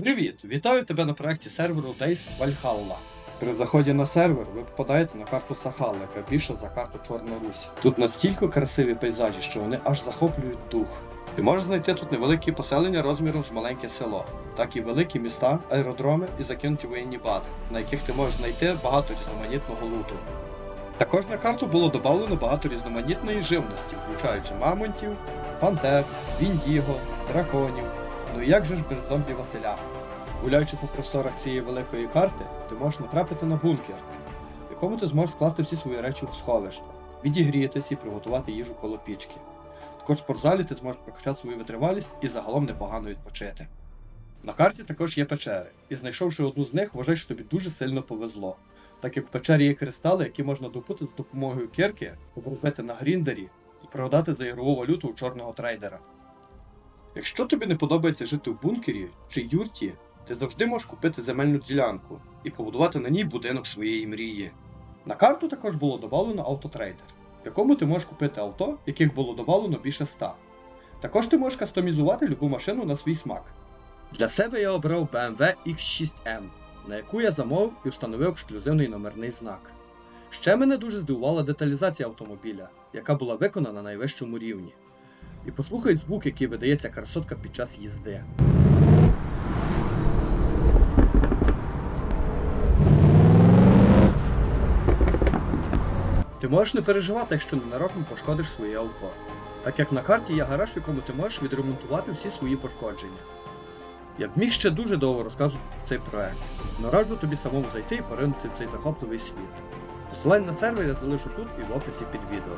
Привіт! Вітаю тебе на проєкті серверу Days Valhalla. При заході на сервер ви попадаєте на карту Сахал, яка більша за карту Чорна Русь. Тут настільки красиві пейзажі, що вони аж захоплюють дух. Ти можеш знайти тут невеликі поселення розміром з маленьке село, так і великі міста, аеродроми і закинуті воєнні бази, на яких ти можеш знайти багато різноманітного луту. Також на карту було додано багато різноманітної живності, включаючи мамонтів, пантер, віндіго, драконів, ну як же ж без зомбі Василя. Гуляючи по просторах цієї великої карти, ти можеш натрапити на бункер, в якому ти зможеш скласти всі свої речі в сховище, відігрітися і приготувати їжу коло пічки. Також в спортзалі ти зможеш прокачати свою витривалість і загалом непогано відпочити. На карті також є печери, і знайшовши одну з них, вважай, що тобі дуже сильно повезло, так як в печері є кристали, які можна добути з допомогою кирки, обробити на гріндері і продати за ігрову валюту у чорного трейдера. Якщо тобі не подобається жити в бункері чи юрті, ти завжди можеш купити земельну ділянку і побудувати на ній будинок своєї мрії. На карту також було додано автотрейдер, в якому ти можеш купити авто, яких було додано більше 100. Також ти можеш кастомізувати любу машину на свій смак. Для себе я обрав BMW X6M, на яку я замовив і встановив ексклюзивний номерний знак. Ще мене дуже здивувала деталізація автомобіля, яка була виконана на найвищому рівні. І послухай звук, який видає ця красотка під час їзди. Ти можеш не переживати, якщо ненароком пошкодиш своє авто, так як на карті є гараж, в якому ти можеш відремонтувати всі свої пошкодження. Я б міг ще дуже довго розказувати цей проект, но раджу тобі самому зайти і поринути в цей захопливий світ. Посилання на сервер я залишу тут і в описі під відео.